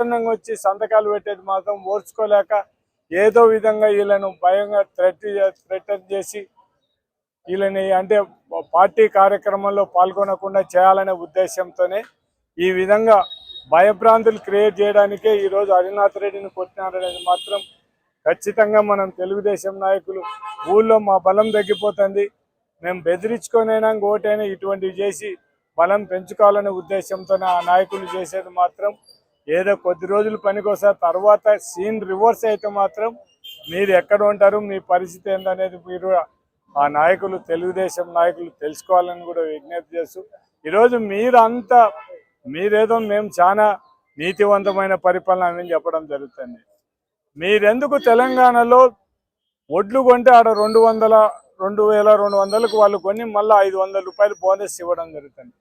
సాధారణంగా వచ్చి సంతకాలు పెట్టేది మాత్రం ఓర్చుకోలేక ఏదో విధంగా వీళ్ళను భయంగా థ్రెట్ థ్రెటన్ చేసి వీళ్ళని అంటే పార్టీ కార్యక్రమంలో పాల్గొనకుండా చేయాలనే ఉద్దేశంతోనే ఈ విధంగా భయభ్రాంతులు క్రియేట్ చేయడానికే ఈరోజు హరినాథ్ రెడ్డిని కొట్టినారనేది మాత్రం ఖచ్చితంగా మనం తెలుగుదేశం నాయకులు ఊళ్ళో మా బలం తగ్గిపోతుంది. మేము బెదిరించుకొనైనా ఓటైనా ఇటువంటివి చేసి బలం పెంచుకోవాలనే ఉద్దేశంతోనే ఆ నాయకులు చేసేది మాత్రం ఏదో కొద్ది రోజులు పనికొస్తారు తర్వాత సీన్ రివర్స్ అయితే మాత్రం మీరు ఎక్కడ ఉంటారు మీ పరిస్థితి ఏందనేది మీరు ఆ నాయకులు తెలుగుదేశం నాయకులు తెలుసుకోవాలని కూడా విజ్ఞప్తి చేస్తూ ఈరోజు మీరంతా మీరేదో మేము చాలా నీతివంతమైన పరిపాలన అని చెప్పడం జరుగుతుంది. మీరెందుకు తెలంగాణలో ఒడ్లు కొంటే ఆడ రెండు వందల రెండు వేల రెండు వందలకు వాళ్ళు కొని మళ్ళీ ఐదు వందల రూపాయలు బోనస్ ఇవ్వడం జరుగుతుంది.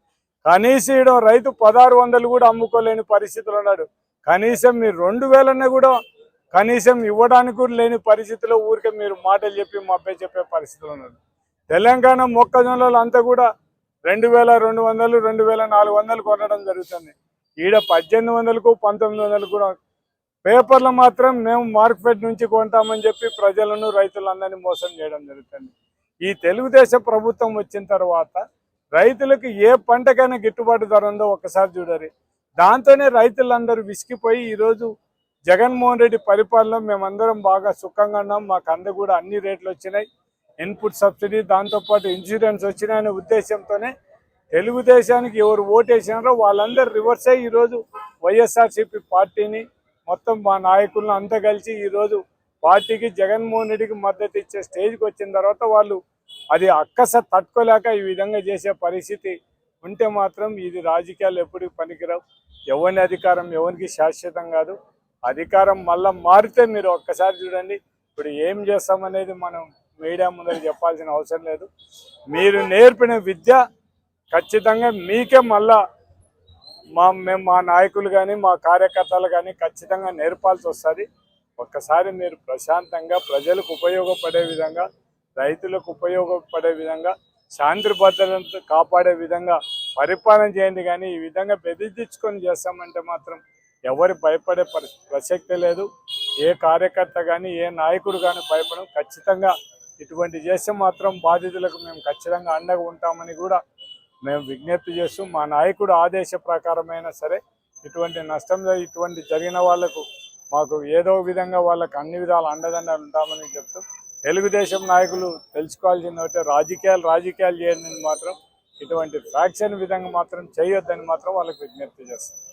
కనీసం ఈడ రైతు పదహారు వందలు కూడా అమ్ముకోలేని పరిస్థితులు ఉన్నాడు. కనీసం మీరు రెండు వేలన్నా కూడా కనీసం ఇవ్వడానికి కూడా లేని పరిస్థితిలో ఊరికే మీరు మాటలు చెప్పి మబ్బే చెప్పే పరిస్థితులు ఉన్నారు తెలంగాణ మొక్కజొన్నలు అంతా కూడా రెండు వేల రెండు వందలు రెండు వేల నాలుగు వందలు కొనడం జరుగుతుంది. ఈడ పద్దెనిమిది వందలకు పంతొమ్మిది వందలకు కూడా పేపర్లు మాత్రం మేము మార్కెట్ నుంచి కొంటామని చెప్పి ప్రజలను రైతులందరినీ మోసం చేయడం జరుగుతుంది. ఈ తెలుగుదేశం ప్రభుత్వం వచ్చిన తర్వాత రైతులకు ఏ పంటకైనా గిట్టుబాటు ధర ఉందో ఒకసారి చూడాలి. దాంతోనే రైతులందరూ విసిగిపోయి ఈరోజు జగన్మోహన్ రెడ్డి పరిపాలన మేమందరం బాగా సుఖంగా ఉన్నాం. మాకు అంద కూడా అన్ని రేట్లు వచ్చినాయి. ఇన్పుట్ సబ్సిడీ దాంతోపాటు ఇన్సూరెన్స్ వచ్చినాయనే ఉద్దేశంతోనే తెలుగుదేశానికి ఎవరు ఓటేసినారో వాళ్ళందరూ రివర్స్ అయ్యి ఈరోజు వైఎస్ఆర్సీపీ పార్టీని మొత్తం మా నాయకులను అంతా కలిసి ఈరోజు పార్టీకి జగన్మోహన్ రెడ్డికి మద్దతు ఇచ్చే స్టేజ్కి వచ్చిన తర్వాత వాళ్ళు అది అక్కస తట్టుకోలేక ఈ విధంగా చేసే పరిస్థితి ఉంటే మాత్రం ఇది రాజకీయాలు ఎప్పటికి పనికిరావు. ఎవరి అధికారం ఎవరికి శాశ్వతం కాదు. అధికారం మళ్ళా మారితే మీరు ఒక్కసారి చూడండి. ఇప్పుడు ఏం చేస్తామనేది మనం మీడియా ముందర చెప్పాల్సిన అవసరం లేదు. మీరు నేర్పిన విద్య ఖచ్చితంగా మీకే మళ్ళా మా మేము మా నాయకులు కానీ మా కార్యకర్తలు కానీ ఖచ్చితంగా నేర్పాల్సి వస్తుంది. ఒక్కసారి మీరు ప్రశాంతంగా ప్రజలకు ఉపయోగపడే విధంగా రైతులకు ఉపయోగపడే విధంగా శాంతి భద్రతను కాపాడే విధంగా పరిపాలన చేయండి. కానీ ఈ విధంగా బెదిరించుకొని చేస్తామంటే మాత్రం ఎవరు భయపడే పరి- ప్రసక్తే లేదు. ఏ కార్యకర్త కానీ ఏ నాయకుడు కానీ భయపడం ఖచ్చితంగా ఇటువంటి చేస్తే మాత్రం బాధితులకు మేము ఖచ్చితంగా అండగా ఉంటామని కూడా మేము విజ్ఞప్తి చేస్తూ మా నాయకుడు ఆదేశ ప్రకారమైనా సరే ఇటువంటి నష్టం ఇటువంటి జరిగిన వాళ్ళకు మాకు ఏదో విధంగా వాళ్ళకు అన్ని విధాలు అండదండలు ఉంటామని చెప్తూ తెలుగుదేశం నాయకులు తెలుసుకోవాల్సింది ఒకటే రాజకీయాలు రాజకీయాలు చేయండి మాత్రం ఇటువంటి ఫ్యాక్షన్ విధంగా మాత్రం చేయొద్దని మాత్రం వాళ్ళకి విజ్ఞప్తి చేస్తారు